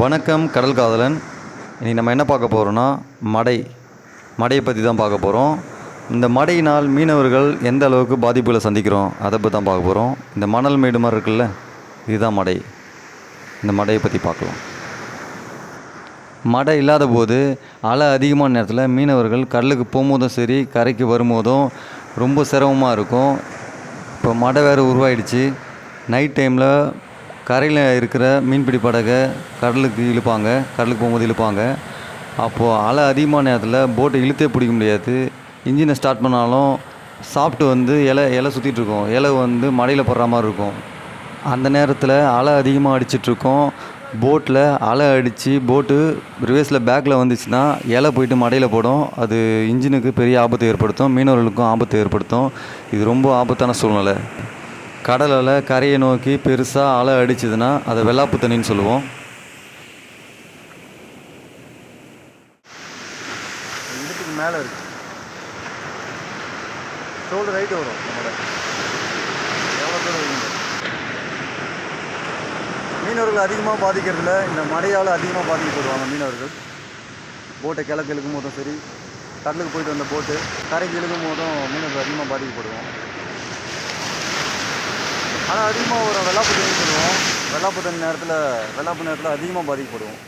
வணக்கம் கடல் காதலன். இன்றைக்கி நம்ம என்ன பார்க்க போகிறோன்னா மடை. மடையை பற்றி தான் பார்க்க போகிறோம் இந்த மடையினால் மீனவர்கள் எந்த அளவுக்கு பாதிப்புகளை சந்திக்கிறோம் அதை பற்றி தான் பார்க்க போகிறோம் இந்த மணல் மேடு மாதிரி இருக்குல்ல இதுதான் மடை. இந்த மடையை பற்றி பார்க்கலாம். மடை இல்லாத போது அலை அதிகமான நேரத்தில் மீனவர்கள் கடலுக்கு போகும்போதும் சரி கரைக்கு வரும்போதும் ரொம்ப சிரமமாக இருக்கும். இப்போ மடை வேறு உருவாயிடுச்சு. நைட் டைமில் கரையில் இருக்கிற மீன்பிடி படகை கடலுக்கு இழுப்பாங்க கடலுக்கு போகும்போது இழுப்பாங்க. அப்போது அலை அதிகமான நேரத்தில் போட்டை இழுத்தே பிடிக்க முடியாது. இன்ஜினை ஸ்டார்ட் பண்ணாலும் சாப்பிட்டு வந்து இலை இலை சுற்றிட்டுருக்கோம் இலை வந்து மடையில் படுற மாதிரி இருக்கும். அந்த நேரத்தில் அலை அதிகமாக அடிச்சிட்ருக்கோம் போட்டில் அலை அடித்து போட்டு ரிவேஸில் பேக்கில் வந்துச்சுன்னா இலை போயிட்டு மடையில் போடும். அது இன்ஜினுக்கு பெரிய ஆபத்து ஏற்படுத்தும் மீனவர்களுக்கும் ஆபத்து ஏற்படுத்தும். இது ரொம்ப ஆபத்தான சூழ்நிலை. கடல் அலை கரையை நோக்கி பெருசாக அலை அடிச்சதுன்னா அதை வெள்ளாப்பு தண்ணின்னு சொல்லுவோம். இடுப்புக்கு மேலே இருக்கு. ஷோல்டர் ரைட்டு வரும் நம்மளோட. எவ்வளோ தூரம் இருக்குங்க மீனவர்கள் அதிகமாக பாதிக்கிறதுல இந்த மழையால் அதிகமாக பாதிக்கப்படுவாங்க மீனவர்கள். போட்டை கிழக்கு இழுக்கும் போதும் சரி கடலுக்கு போயிட்டு வந்த போட்டு கரைக்கு இழுக்கும் போதும் மீனவர்கள் அதிகமாக பாதிக்கப்படுவோம் ஆனால் அதிகமாக ஒரு வெள்ளாப்பு தண்ணி சொல்லுவோம். வெள்ளாப்பு தண்ணி நேரத்தில் வெள்ளாப்பு நேரத்தில் அதிகமாக பாதிக்கப்படுவோம்.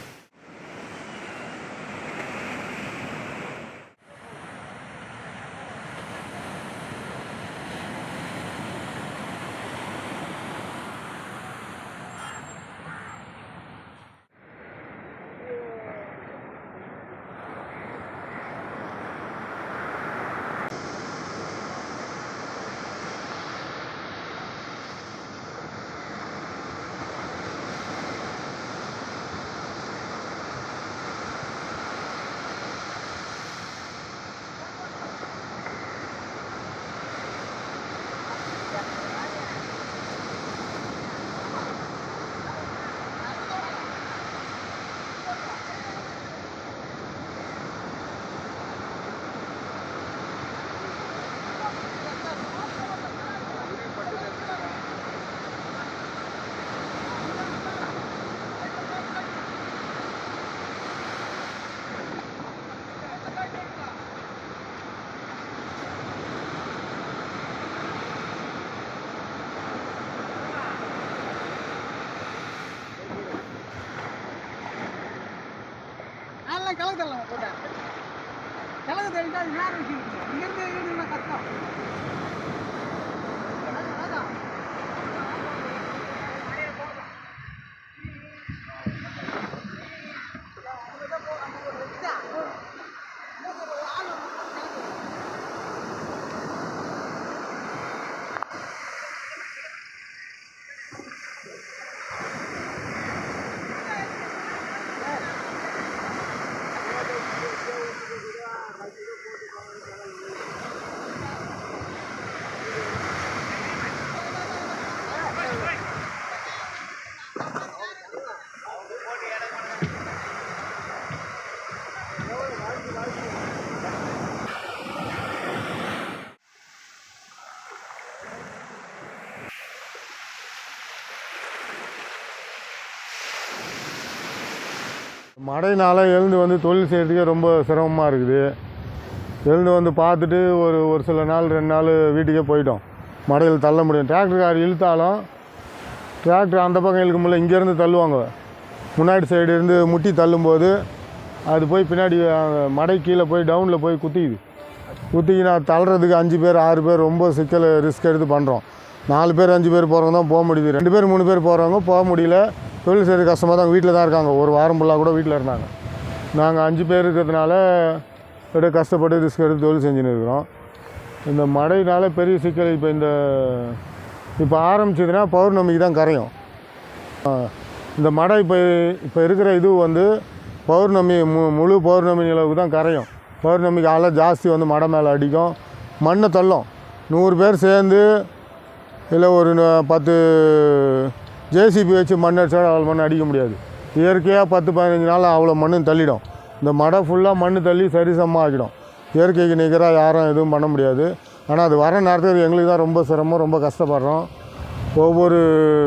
அதெல்லாம் தரலாம் போட்டேன் கிழக்கு தெரிஞ்சா அது நேரம் விஷயம் மழைனால் எழுந்து வந்து தொழில் செய்கிறதுக்கே ரொம்ப சிரமமாக இருக்குது. எழுந்து வந்து பார்த்துட்டு ஒரு ஒரு சில நாள் ரெண்டு நாள் வீட்டுக்கே போயிட்டோம். மடையில் தள்ள முடியும். டிராக்டர் கார் இழுத்தாலும் டிராக்டர் அந்த பக்கம் இழுக்க முடியல இங்கேருந்து தள்ளுவாங்க. முன்னாடி சைடு இருந்து முட்டி தள்ளும்போது அது போய் பின்னாடி மடை கீழே போய் டவுனில் போய் குத்திக்குது. குத்திக்கினா தள்ளுறதுக்கு அஞ்சு பேர் ஆறு பேர் ரொம்ப சிக்கல் ரிஸ்க் எடுத்து பண்ணுறோம் நாலு பேர் அஞ்சு பேர் போகிறவங்க தான் போக முடியுது. ரெண்டு பேர் மூணு பேர் போகிறவங்க போக முடியல. தொழில் செய்கிறது கஷ்டமாக தான். வீட்டில் தான் இருக்காங்க. ஒரு வாரம் ஃபுல்லாக கூட வீட்டில் இருந்தாங்க. நாங்கள் அஞ்சு பேர் இருக்கிறதுனால அப்படியே கஷ்டப்பட்டு ரிஸ்க் எடுத்து தொழில் செஞ்சுன்னு இருக்கிறோம். இந்த மழையினால பெரிய சிக்கல் இப்போ இந்த இப்போ ஆரம்பிச்சதுன்னா பௌர்ணமிக்கு தான் கரையும். இந்த மடை இப்போ இப்போ இருக்கிற இது வந்து பௌர்ணமி மு முழு பௌர்ணமி நிலவுக்கு தான் கரையும். பௌர்ணமிக்கு ஆள ஜாஸ்தி வந்து மடை மேலே அடிக்கும். மண்ணை தள்ளும். நூறு பேர் சேர்ந்து இல்லை ஒரு ந- பத்து ஜேசிபி வச்சு மண் அடிச்சாலும் அவ்வளோ மண் அடிக்க முடியாது. இயற்கையாக பத்து பதினஞ்சு நாள் அவ்வளோ மண் தள்ளிடும். இந்த மடை ஃபுல்லாக மண் தள்ளி சரிசமமாக ஆகிடும் இயற்கைக்கு நிகராக யாரும் எதுவும் பண்ண முடியாது. ஆனால் அது வர நேரத்துக்கு எங்களுக்கு தான் ரொம்ப சிரமம் ரொம்ப கஷ்டப்படுறோம். ஒவ்வொரு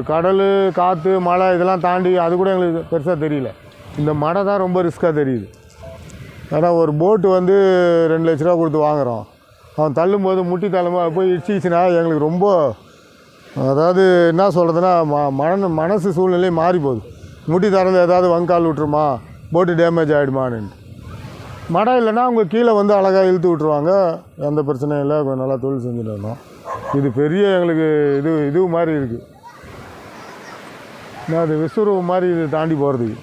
கடல் காற்று மழை இதெல்லாம் தாண்டி அது கூட எங்களுக்கு பெருசாக தெரியல. இந்த மடை தான் ரொம்ப ரிஸ்க்காக தெரியுது. ஏன்னா ஒரு போட்டு வந்து ரெண்டு லட்ச ரூபா கொடுத்து வாங்குகிறோம் அவன் தள்ளும்போது முட்டி தள்ளும்போது போய் இடிச்சிச்சுன்னா எங்களுக்கு ரொம்ப அதாவது என்ன சொல்கிறதுனா ம மன மனசு சூழ்நிலை மாறி போகுது முட்டி தரது ஏதாவது வங்கால் விட்டுருமா போட்டு டேமேஜ் ஆகிடுமான்னு மடை இல்லைன்னா அவங்க கீழே வந்து அழகாக இழுத்து விட்ருவாங்க எந்த பிரச்சனையும் இல்லை கொஞ்சம் நல்லா தொழில் செஞ்சுட்டு இருந்தோம் இது பெரிய எங்களுக்கு இது இது மாதிரி இருக்குது நான் அது விஸ்வரூபம் மாதிரி இது தாண்டி போகிறதுக்கு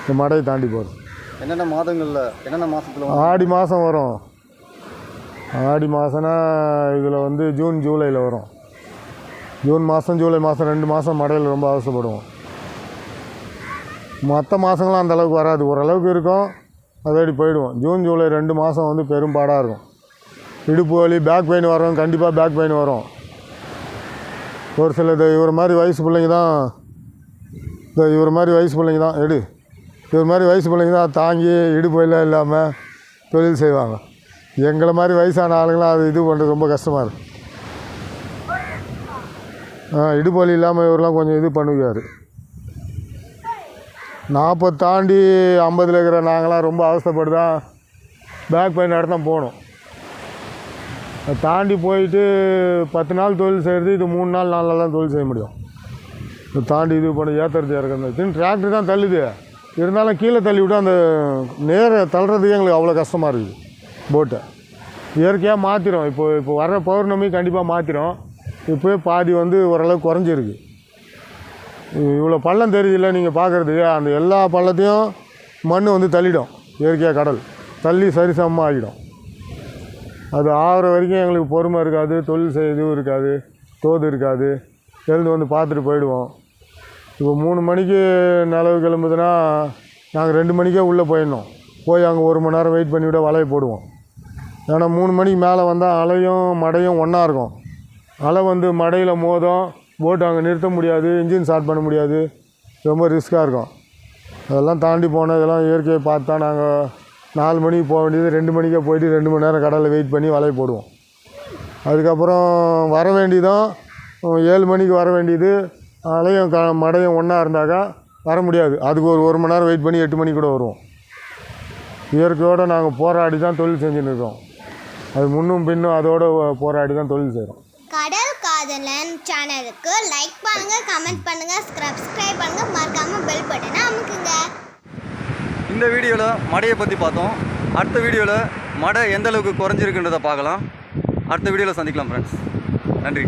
இந்த மடையை தாண்டி போகிறது என்னென்ன மாதங்களில் என்னென்ன மாதத்தில் ஆடி மாதம் வரும். ஆடி மாதம்னா இதில் வந்து ஜூன் ஜூலையில் வரும். ஜூன் மாதம் ஜூலை மாதம் ரெண்டு மாதம் மடையில் ரொம்ப அவசரப்படுவோம் மற்ற மாதங்கள்லாம் அந்தளவுக்கு வராது. ஓரளவுக்கு இருக்கும். அதோடி போயிடுவோம். ஜூன் ஜூலை ரெண்டு மாதம் வந்து பெரும்பாடாக இருக்கும். இடுப்பு வலி பேக் பெயின் வரும். கண்டிப்பாக பேக் பெயின் வரும். ஒரு சில இவர் மாதிரி வயசு பிள்ளைங்க தான் இந்த இவர் மாதிரி வயசு பிள்ளைங்க தான் எடு. இவர் மாதிரி வயசு பிள்ளைங்க தான் தாங்கி இடுப்பு வயலாம் இல்லாமல் தொழில் செய்வாங்க. எங்களை மாதிரி வயசான ஆளுங்களாம் அது இது பண்ணுறது ரொம்ப கஷ்டமாக இருக்கும் ஆ இடுப்பு இல்லாமல் இவரெலாம் கொஞ்சம் இது பண்ணுவார். நாற்பது தாண்டி ஐம்பதில் இருக்கிற நாங்களாம் ரொம்ப அவஸ்தைப்பட்டு தான் பேக் பெயின் தான் போகணும் அதை தாண்டி போயிட்டு பத்து நாள் தொழில் செய்கிறது இது மூணு நாள் நாலு நாள் தான் தொழில் செய்ய முடியும். இதை தாண்டி இது பண்ணி ஏற்றுறது இறக்குறது டிராக்டர் தான் தள்ளுது. இருந்தாலும் கீழே தள்ளி விட்டு அந்த நேர தள்ளுறதுக்கு எங்களுக்கு அவ்வளோ கஷ்டமாக இருக்குது. போட்டை இயற்கையாக மாற்றிடும் இப்போ இப்போ வர்ற பௌர்ணமி கண்டிப்பாக மாற்றிடும் இப்போயே பாதி வந்து ஓரளவு குறைஞ்சிருக்கு. இவ்வளோ பள்ளம் தெரியுதில்ல நீங்கள் பார்க்குறது அந்த எல்லா பள்ளத்தையும் மண் வந்து தள்ளிடும் இயற்கையாக கடல். தள்ளி சரிசமமாக ஆகிடும். அது ஆகிற வரைக்கும் எங்களுக்கு பொறுமை இருக்காது தொழில் செய்ய இதுவும் இருக்காது தோது இருக்காது. எழுந்து வந்து பார்த்துட்டு போயிடுவோம். இப்போ மூணு மணிக்கு நிலவு கிளம்புதுன்னா நாங்கள் ரெண்டு மணிக்கே உள்ளே போயிடணும். போய் அங்கே ஒரு மணி நேரம் வெயிட் பண்ணி விட வலையை போடுவோம். ஏன்னா மூணு மணிக்கு மேலே வந்தால் அலையும் மடையும் ஒன்றா இருக்கும். அலை வந்து மடையில் மோதும் போட்டு அங்கே நிறுத்த முடியாது இன்ஜின் ஸ்டார்ட் பண்ண முடியாது. ரொம்ப ரிஸ்க்காக இருக்கும். அதெல்லாம் தாண்டி போனோம் இதெல்லாம் இயற்கையை பார்த்து தான் நாங்கள் நாலு மணிக்கு போக வேண்டியது ரெண்டு மணிக்கே போயிட்டு ரெண்டு மணி நேரம் கடலில் வெயிட் பண்ணி வலை போடுவோம். அதுக்கப்புறம் வர வேண்டியதும் ஏழு மணிக்கு வர வேண்டியது அலையும் க மடையும் ஒன்றா இருந்தாக்கா வர முடியாது. அதுக்கு ஒரு ஒரு மணி நேரம் வெயிட் பண்ணி எட்டு மணி கூட வருவோம். இயற்கையோடு நாங்கள் போராடி தான் தொழில் செஞ்சுன்னு இருக்கோம். அது முன்னும் பின்னும் அதோடு போராடி தான் தொழில் செய்கிறோம் கடல் காதலன் சேனலுக்கு லைக் பண்ணுங்க கமெண்ட் பண்ணுங்க சப்ஸ்கிரைப் பண்ணுங்க. மறக்காம பெல் பட்டனை அமுக்குங்க. இந்த வீடியோவில் மடையை பற்றி பார்த்தோம். அடுத்த வீடியோவில் மடை எந்த அளவுக்கு குறைஞ்சிருக்குன்றதை பார்க்கலாம். அடுத்த வீடியோவில் சந்திக்கலாம் ஃப்ரெண்ட்ஸ் நன்றி.